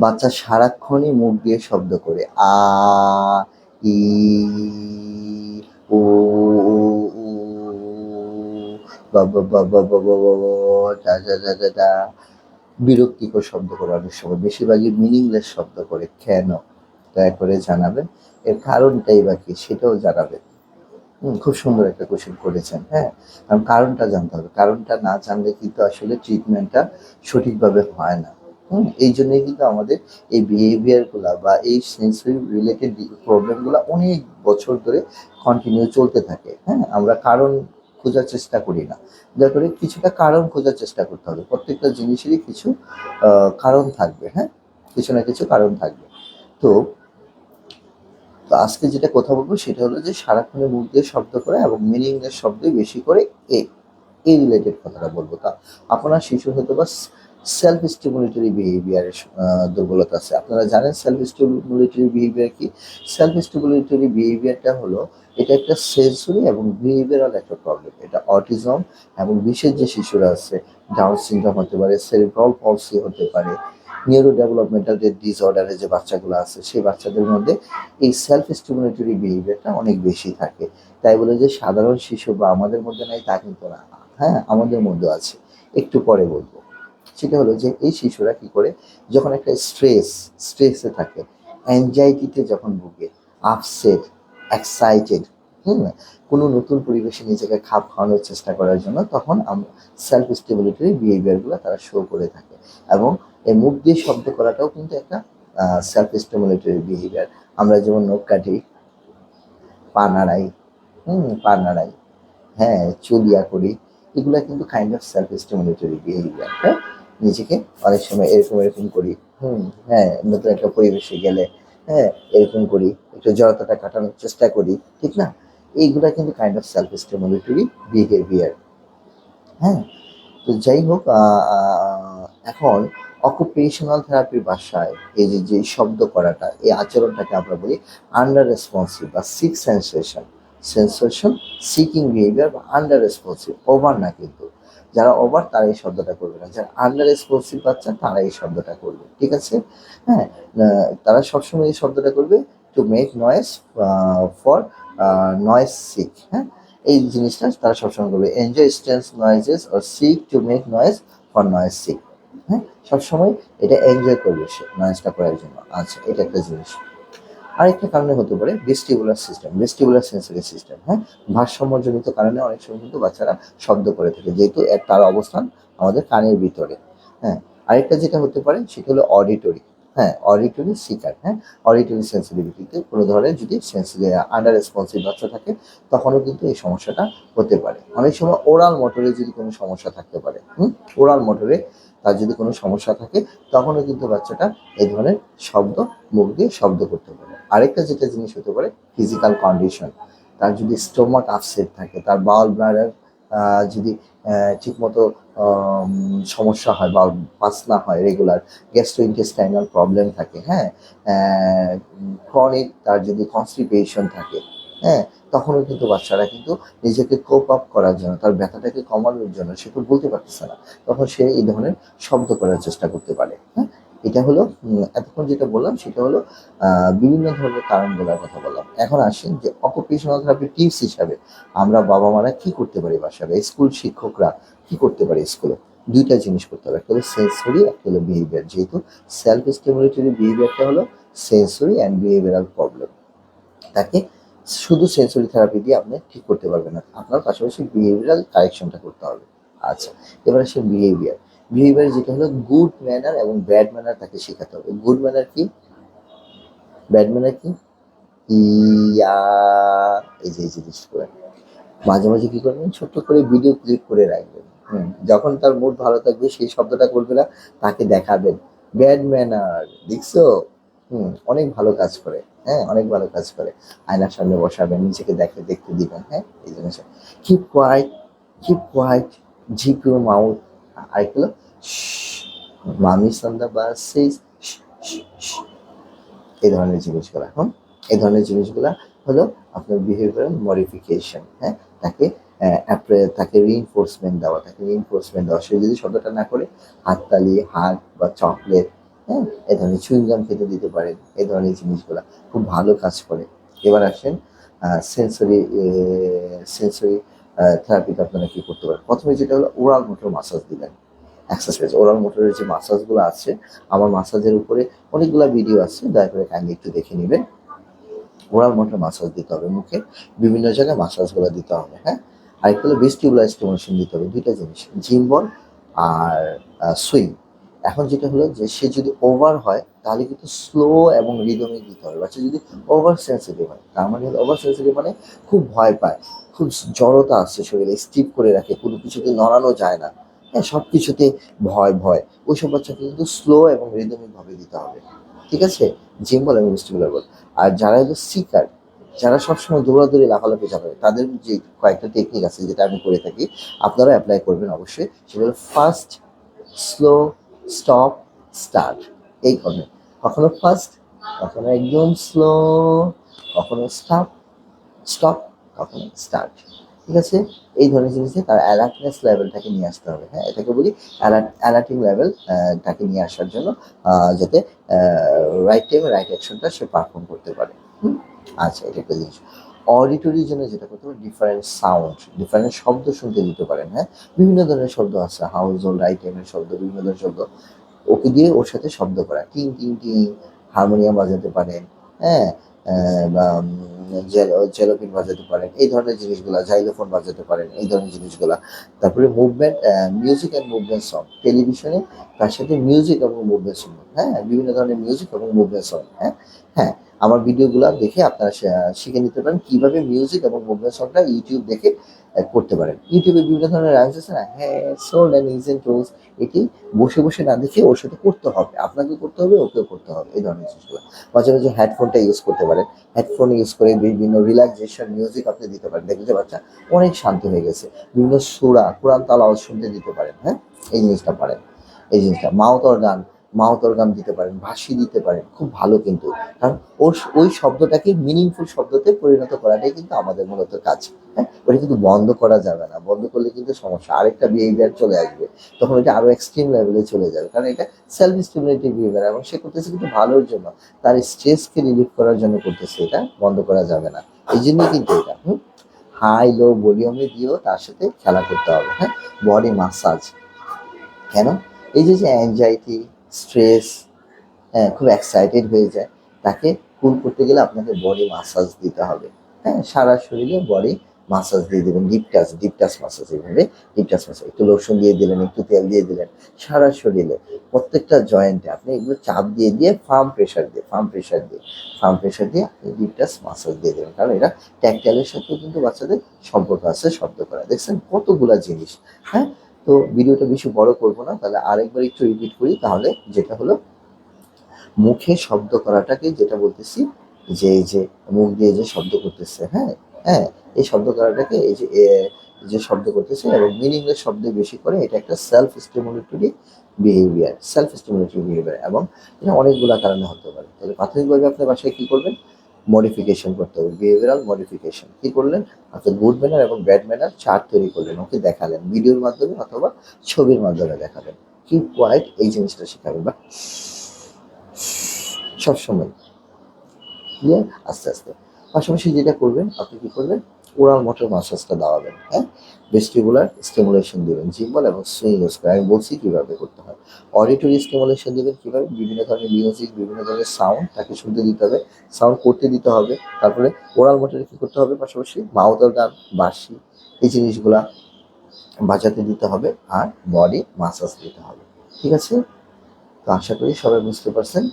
বাচ্চা সারাক্ষণই মুখ দিয়ে শব্দ করে, আ, ই ও বাবা বাবা বাবা বাবা দা দা দা দা বিরক্তিকর শব্দ করে অনেক সময়, বেশিরভাগই মিনিংলেস শব্দ করে, কেন? দয়া করে জানাবেন। এর কারণটাই বা কি সেটাও জানাবেন। খুব সুন্দর একটা কোশ্চেন করেছেন হ্যাঁ? কারণ কারণটা জানতে হবে, কারণটা না জানলে কিন্তু আসলে ট্রিটমেন্টটা সঠিকভাবে হয় না। হুম, এই জন্যই কিন্তু আমাদের এই বিহেভিয়ারগুলা বা এই সেন্সরি রিলেটেড প্রবলেমগুলো অনেক বছর ধরে কন্টিনিউ চলতে থাকে। হ্যাঁ আমরা কারণ খোঁজার চেষ্টা করি না। যার করে কিছুটা কারণ খোঁজার চেষ্টা করতে হবে। প্রত্যেকটা জিনিসেরই কিছু কারণ থাকবে। হ্যাঁ কিছু না কিছু কারণ থাকবে। তো তো আজকে যেটা কথা বলব সেটা হলো যে সারাক্ষণে মুখ দিয়ে শব্দ করে এবং মিনিংলেস শব্দ বেশি করে এ, এই রিলেটেড কথাটা বলব। তা আপনার শিশু হয়তো বা সেলফ স্টিমুলেটরি বিহেভিয়ারের দুর্বলতা আছে। আপনারা জানেন সেলফ স্টিমুলেটরি বিহেভিয়ার কি? সেলফ স্টিমুলেটরি বিহেভিয়ারটা হলো, এটা একটা সেন্সরি এবং বিহেভিয়ারাল একটা প্রবলেম এটা অটিজম এবং বিশেষ যে শিশুরা আছে ডাউন সিনড্রোম হতে পারে সেরিব্রাল পলসি হতে পারে নিউরো ডেভেলপমেন্টাল যে ডিসঅর্ডারে যে বাচ্চাগুলো আছে, সেই বাচ্চাদের মধ্যে এই সেলফ স্টিমুলেটরি বিহেভিয়ারটা অনেক বেশি থাকে। তাই বলে যে সাধারণ শিশু বা আমাদের মধ্যে নাই, তা কিন্তু না। হ্যাঁ আমাদের মধ্যে আছে। একটু পরে বলব। সেটা হলো যে এই শিশুরা কি করে? যখন একটা স্ট্রেস স্ট্রেসে থাকে অ্যাংজাইটিতে যখন ভুগে আপসেট এক্সাইটেড হুম, কোনো নতুন পরিবেশে নিজেকে খাপ খাওয়ানোর চেষ্টা করার জন্য তখন আমরা সেলফ স্টেবিলিটির বিহেভিয়ারগুলো তারা শো করে থাকে। এবং এই মুখ দিয়ে শব্দ করাটাও কিন্তু একটা সেলফ স্টিমুলেটরি বিহেভিয়ার আমরা যেমন নখ কাটি, পা নাড়াই, হুম, পা নাড়াই হ্যাঁ চুলিয়া করি, এগুলা কিন্তু kind of self stimulatory behaviour হ্যাঁ? নিজেকে অনেক সময় এরকম এরকম করি। হুম। হ্যাঁ নতুন একটা পরিবেশে গেলে হ্যাঁ এরকম করি একটু জড়তাটা কাটানোর চেষ্টা করি ঠিক না? এইগুলা কিন্তু kind of self stimulatory behaviour হ্যাঁ তো যাই হোক এখন অকুপেশনাল থেরাপির ভাষায় এই যে যে শব্দ করাটা এই আচরণটাকে আমরা বলি আন্ডার রেসপন্সিভ বা seek sensation sensation seeking behaviour বা আন্ডার রেসপন্সিভ ওভার না কিন্তু। যারা ওভার তারা এই শব্দটা করবে না। যারা আন্ডার রেসপন্সিভ বাচ্চা, তারা এই শব্দটা করবে, ঠিক আছে? হ্যাঁ তারা সবসময় এই শব্দটা করবে to make noise for noise seek হ্যাঁ? এই জিনিসটা তারা সবসময় করবে। Enjoy স্টেন্স noises or seek to make noise for noise seek হ্যাঁ? সবসময় এটা এনজয় করবে সে নয়েজটা করার জন্য। আচ্ছা এটা একটা জিনিস। আরেকটা কারণে হতে পারে vestibular system vestibular sensory system হ্যাঁ? ভারসাম্যজনিত কারণে অনেক সময় কিন্তু বাচ্চারা শব্দ করে থাকে, যেহেতু তার অবস্থান আমাদের কানের ভিতরে হ্যাঁ? আরেকটা যেটা হতে পারে সেটা হলো অডিটরি হ্যাঁ? অডিটরি শিকার হ্যাঁ? অডিটরি সেন্সিটিভিটিতে কোনো ধরনের যদি সেন্সিটিভ আন্ডার রেসপন্সিভ বাচ্চা থাকে, তখনও কিন্তু এই সমস্যাটা হতে পারে। অনেক সময় ওরাল মোটরে যদি কোনো সমস্যা থাকতে পারে, হুম? ওরাল মোটরে তার যদি কোনো সমস্যা থাকে, তখনও কিন্তু বাচ্চাটা এই ধরনের শব্দ, মুখ দিয়ে শব্দ করতে পারে। আরেকটা যেটা জিনিস হতে পারে ফিজিক্যাল কন্ডিশন তার যদি স্টোমাক আপসেট থাকে, তার বাউল ব্লাডার যদি ঠিকমতো সমস্যা হয় বা পাস না হয় রেগুলার গ্যাস্ট্রো ইন্টেস্টাইনাল প্রবলেম থাকে হ্যাঁ? ক্রনিক তার যদি কনস্টিপেশন থাকে হ্যাঁ? তখনও কিন্তু বাচ্চারা কিন্তু নিজেকে কোপ আপ করার জন্য, তার ব্যথাটাকে কমানোর জন্য সে তো বলতে পারতেছে না। তখন সে এই ধরনের শব্দ করার চেষ্টা করতে পারে হ্যাঁ? এটা হলো এতক্ষণ যেটা বললাম সেটা হলো বিভিন্ন ধরনের কারণ বলার কথা বললাম। এখন আসেন যে অকুপেশনাল থেরাপি টিপস হিসাবে আমরা বাবা মারা কি করতে পারি বাসায়? স্কুল শিক্ষকরা কি করতে পারে স্কুলে দুইটা জিনিস করতে হবে, একটা হলো সেন্সরি একটা হলো বিহেভিয়ার যেহেতু সেলফ স্টিমুলেটরি বিহেভিয়ারটা হলো সেন্সরি অ্যান্ড বিহেভিয়ারাল প্রবলেম তাকে শুধু সেন্সরি থেরাপি দিয়ে আপনি ঠিক করতে পারবেন না। আপনার পাশাপাশি বিহেভিয়ারাল কারেকশনটা করতে হবে। আচ্ছা এবার আসে বিহেভিয়ার বিহেভিয়ার যেটা হলো গুড ম্যানার এবং ব্যাড ম্যানার তাকে শেখাতে হবে। গুড ম্যানার কি? ব্যাড ম্যানার কি? ইয়া, এই যে, এই জিনিসগুলো মাঝে মাঝে কি করবেন? ছোট্ট করে ভিডিও ক্লিপ করে রাখবেন। যখন তার মুড ভালো থাকবে, সেই শব্দটা করবে না, তাকে দেখাবেন। ব্যাড ম্যানার দেখছ? হুম, অনেক ভালো কাজ করে হ্যাঁ অনেক ভালো কাজ করে। আয়নার সামনে বসাবেন, নিজেকে দেখে দেখতে দিবেন হ্যাঁ এই জিনিস। Keep quiet keep quiet zip your mouth আরেকগুলো মামি সন্ধ্যা বা এই ধরনের জিনিসগুলো হুম এই ধরনের জিনিসগুলো হলো আপনার বিহেভিয়ারাল মডিফিকেশন হ্যাঁ তাকে তাকে রিইনফোর্সমেন্ট দেওয়া তাকে রিইনফোর্সমেন্ট দেওয়া সে যদি শব্দটা না করে হাততালি হাত বা চকলেট হ্যাঁ এ ধরনের চুইংগাম খেতে দিতে পারেন এই ধরনের জিনিসগুলো। খুব ভালো কাজ করে। এবার আসেন সেন্সরি সেন্সরি থেরাপিতে আপনারা কী করতে পারেন? প্রথমে যেটা হলো ওরাল মোটর মাসাজ দিলেন। এক্সারসাইজ ওরাল মোটরের যে মাসাজগুলো আছে, আমার মাসাজের উপরে অনেকগুলো ভিডিও আছে, দয়া করে কাইন্ডলি একটু দেখে নেবেন। ওরাল মোটর মাসাজ দিতে হবে মুখে। বিভিন্ন জায়গায় মাসাজগুলো দিতে হবে হ্যাঁ? আরেকটা হলো ভেস্টিবুলার স্টিমুলেশন দিতে হবে। দুইটা জিনিস, জিম বল আর সুইং এখন যেটা হলো যে সে যদি ওভার হয়, তাহলে কিন্তু স্লো এবং রিদমে দিতে হবে বাচ্চা যদি ওভার সেন্সিটিভ হয়, তার মানে ওভার সেন্সিটিভ মানে খুব ভয় পায়, খুব জড়তা আসছে শরীরে স্টিপ করে রাখে, কোনো কিছুতে নড়ানো যায় না। হ্যাঁ সব কিছুতে ভয়। ভয় ওইসব বাচ্চাকে কিন্তু স্লো এবং রিদমিক ভাবে দিতে হবে। ঠিক আছে? জিম বল এবং ভেস্টিবুলার বল। আর যারা হলো সিকার যারা সবসময় দৌড়াদৌড়ি, লাফালাফি যাবে তাদের যে কয়েকটা টেকনিক আছে যেটা আমি করে থাকি আপনারা অ্যাপ্লাই করবেন অবশ্যই। সেটা হলো ফার্স্ট স্লো স্টপ স্টার্ট এই করবেন কখনো ফার্স্ট কখনো একদম স্লো কখনো স্টপ স্টপ কখনো স্টার্ট ঠিক আছে? এই ধরনের জিনিসে তার অ্যালার্টনেস লেভেলটাকে নিয়ে আসতে হবে। হ্যাঁ এটাকে বলি অ্যালার্টিং লেভেল টাকে নিয়ে আসার জন্য যাতে রাইট টাইমে রাইট অ্যাকশনটা সে পারফর্ম করতে পারে? আচ্ছা এটা একটা জিনিস। অডিটরির জন্য যেটা করতে হবে ডিফারেন্ট সাউন্ড ডিফারেন্ট শব্দ শুনতে দিতে পারেন হ্যাঁ? বিভিন্ন ধরনের শব্দ আছে হাউস হোল্ড রাইট টাইমের শব্দ, বিভিন্ন ধরনের শব্দ। ওকে দিয়ে ওর সাথে শব্দ করা, টিং টিং টিং হারমোনিয়াম বাজাতে পারেন হ্যাঁ? বা জেলোপিন বাজাতে পারেন, এই ধরনের জিনিসগুলা জাইলোফোন বাজাতে পারেন, এই ধরনের জিনিসগুলা। তারপরে movement music and movement song টেলিভিশনে তার সাথে মিউজিক এবং মুভমেন্ট সং হ্যাঁ? বিভিন্ন ধরনের মিউজিক এবং মুভমেন্ট সং হ্যাঁ? হ্যাঁ আমার ভিডিওগুলো দেখে আপনারা শিখে নিতে পারেন কীভাবে মিউজিক এবং মুভমেন্ট সংটা ইউটিউব দেখে করতে পারেন। ইউটিউবে বিভিন্ন ধরনের রাইমস আছে না হ্যাঁ সোল অ্যান্ড ইজেন টোলস এটি বসে বসে না দেখে ওর সাথে করতে হবে। আপনাকে করতে হবে, ওকেও করতে হবে, এই ধরনের জিনিসগুলো। মাঝে মাঝে হেডফোনটা ইউজ করতে পারেন। হেডফোন ইউজ করে বিভিন্ন রিল্যাক্সেশন মিউজিক আপনি দিতে পারেন। দেখবেন যে বাচ্চা অনেক শান্ত হয়ে গেছে। বিভিন্ন সুরা, কোরআন তালাওয়াত শুনতে দিতে পারেন হ্যাঁ এই জিনিসটা পারেন, এই জিনিসটা। মাউথ অর্গান অর্গান দিতে পারেন ভাসি দিতে পারেন, খুব ভালো কিন্তু। কারণ ওর ওই শব্দটাকে মিনিংফুল শব্দতে পরিণত করাটাই কিন্তু আমাদের মূলত কাজ হ্যাঁ? ওটা কিন্তু বন্ধ করা যাবে না, বন্ধ করলে কিন্তু সমস্যা। আরেকটা বিহেভিয়ার চলে আসবে, তখন এটা আরও এক্সট্রিম লেভেলে চলে যাবে। কারণ এটা সেলফ স্টিমুলেটিভ বিহেভিয়ার এবং সে করতেছে কিন্তু ভালোর জন্য। তার স্ট্রেসকে রিলিফ করার জন্য করতেছে এটা, বন্ধ করা যাবে না। এই জন্যই কিন্তু এটা, হুম? হাই লো ভলিউমে দিয়েও তার সাথে খেলা করতে হবে হ্যাঁ? বডি মাসাজ কেন? এই যে যে অ্যাংজাইটি স্ট্রেস হ্যাঁ খুব এক্সাইটেড হয়ে যায়। তাকে কুল করতে গেলে আপনাকে বডি মাসাজ দিতে হবে। হ্যাঁ সারা শরীরে বডি মাসাজ দিয়ে দেবেন ডিপ টাচ ডিপ মাসাজ এইভাবে ডিপ টাচ মাসাজ একটু লোশন দিয়ে দিলেন, একটু তেল দিয়ে দিলেন, সারা শরীরে, প্রত্যেকটা জয়েন্টে আপনি এগুলো চাপ দিয়ে দিয়ে ফার্ম প্রেশার দিয়ে ফার্ম প্রেশার দিয়ে ফার্ম প্রেশার দিয়ে আপনি ডিপ টাচ মাসাজ দিয়ে দেবেন। কারণ এটা ট্যাকটাইলের সাথেও কিন্তু বাচ্চাদের সম্পর্ক আছে, শব্দ করা। দেখছেন কতগুলা জিনিস হ্যাঁ? তো ভিডিওটা বেশি বড় করব না, তাহলে আরেকবার একটু রিপিট করি, তাহলে যেটা হলো, মুখে শব্দ করাটাকে যেটা বলতেছি, যে এই যে মুখ দিয়ে যে শব্দ করতেছে হ্যাঁ হ্যাঁ এই শব্দ করাটাকে এই যে যে শব্দ করতেছে এবং মিনিংলেস শব্দ বেশি করে এটা একটা self stimulatory behaviour self stimulatory behaviour এবং এটা অনেকগুলো কারণে হতে পারে। তাহলে প্রাথমিকভাবে আপনার বাসায় কী করবেন? মডিফিকেশন করতে হবে বিহেভিয়ারাল মডিফিকেশন কি করলেন? আপনার গুড ম্যানার এবং ব্যাড ম্যানার চার্ট তৈরি করলেন। ওকে দেখালেন ভিডিওর মাধ্যমে অথবা ছবির মাধ্যমে দেখালেন। কি কোয়াইট এই জিনিসটা শেখাবেন বা সবসময়। দিয়ে আস্তে আস্তে। পাশাপাশি যেটা করবেন, আপনি কি করবেন? ওরাল মোটর মাসাজটা দাওয়াবেন হ্যাঁ? ভেস্টিবুলার স্টিমুলেশন দিবেন, জিম্বল এবং সুইং ইউজ করে। আমি বলছি কীভাবে করতে হয়? অডিটরি স্টিমুলেশন দেবেন কীভাবে? বিভিন্ন ধরনের মিউজিক বিভিন্ন ধরনের সাউন্ড তাকে শুনতে দিতে হবে। সাউন্ড করতে দিতে হবে। তারপরে ওরাল মোটরে কী করতে হবে? পাশাপাশি মাউথ গান বাঁশি, এই জিনিসগুলা বাজাতে দিতে হবে আর বডি মাসাজ দিতে হবে। ঠিক আছে? তো আশা করি সবাই বুঝতে পারছেন।